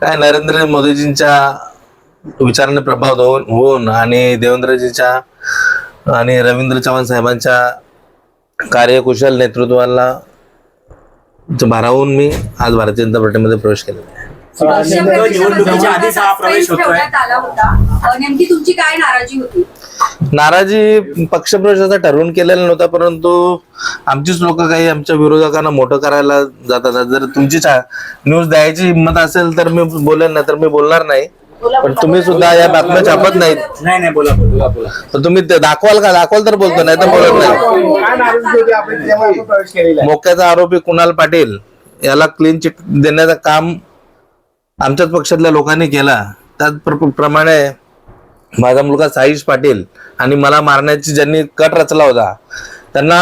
काय नरेंद्र मोदीजींच्या विचाराने प्रभाव होऊन होऊन आणि देवेंद्रजीच्या आणि रवींद्र चव्हाण साहेबांच्या कार्यकुशल नेतृत्वाला भारावून मी आज भारतीय जनता पार्टीमध्ये प्रवेश केलेला आहे. निवडणुकीच्या आधीच हा Suspense प्रवेश होतोय. ठेवण्यात आला होता. अ, नेमकी तुमची काय नाराजी होती? नाराजी पक्षप्रवेशाचा ठरवून केलेला नव्हता परंतु आमचीच लोक काही आमच्या विरोधकांना मोठं करायला जातात. जर तुमची न्यूज द्यायची हिंमत असेल तर मी बोलेन नाही तर मी बोलणार नाही. पण तुम्ही सुद्धा या बातम्या छापत नाहीत. नाही नाही बोला बोला बोला तर तुम्ही ते दाखवाल का? दाखवाल तर बोलतो नाही तर बोलत नाही. मोक्याचा आरोपी कुणाल पाटील याला क्लीन चिट देण्याचं काम आमच्याच पक्षातल्या लोकांनी केला. त्याच प्र- प्रमाणे माझा मुलगा साईश पाटील आणि मला मारण्याची ज्यांनी कट रचला होता त्यांना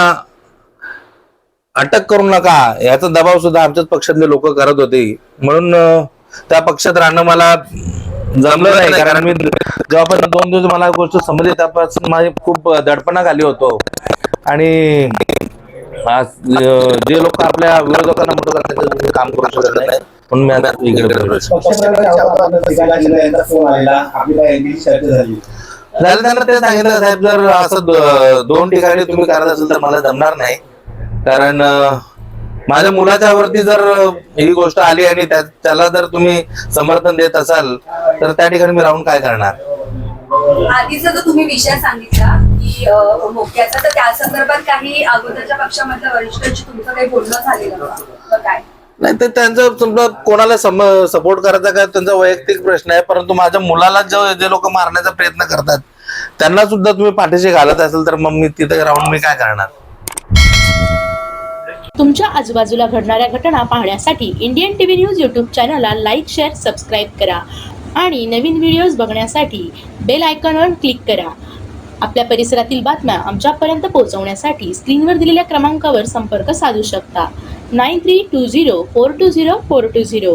अटक करू नका. याचा दबाव सुद्धा आमच्याच पक्षातले लोक करत होते. म्हणून त्या पक्षात राहणं मला जमलं नाही. कारण मी जेव्हापासून दोन दिवस मला गोष्ट समजली त्यापासून माझी खूप दडपणाखाली होतो. आणि जे लोक आपल्या विरोधकांना मोठं करतात काम करू शकत नाही म्हणून मी आता यांची चर्चा झाली झालं त्यांना ते सांगितलं साहेब जर असं दो- दोन ठिकाणी तुम्ही करत असेल तर मला जमणार नाही. कारण माझ्या मुलाच्या वरती जर ही गोष्ट आली आणि त्या- त्याला जर तुम्ही समर्थन देत असाल तर त्या ठिकाणी मी राहून काय करणार? आधीचा जो तुम्ही विषय सांगितला की मोक्याचा तर त्या संदर्भात काही अगोदरच्या पक्षामधल्या वरिष्ठांशी तुमचं काही बोलणं झालेलं काय? नाही तर त्यांचं समजा कोणाला सम सपोर्ट करायचा का त्यांचा वैयक्तिक प्रश्न आहे परंतु माझ्या मुलाला जो जे लोक मारण्याचा प्रयत्न करतात त्यांना सुद्धा तुम्ही पाठीशी घालत असेल तर मग मी तिथे राहून मी काय करणार? तुमच्या आजूबाजूला घडणाऱ्या घटना पाहण्यासाठी इंडियन टीव्ही न्यूज यूट्यूब चॅनलला लाईक शेअर सबस्क्राईब करा. आणि नवीन व्हिडिओज बघण्यासाठी बेल आयकॉनवर क्लिक करा. आपल्या परिसरातील बातम्या आमच्यापर्यंत पोहोचवण्यासाठी स्क्रीनवर दिलेल्या क्रमांकावर संपर्क साधू शकता. nine three two zero four two zero four two zero.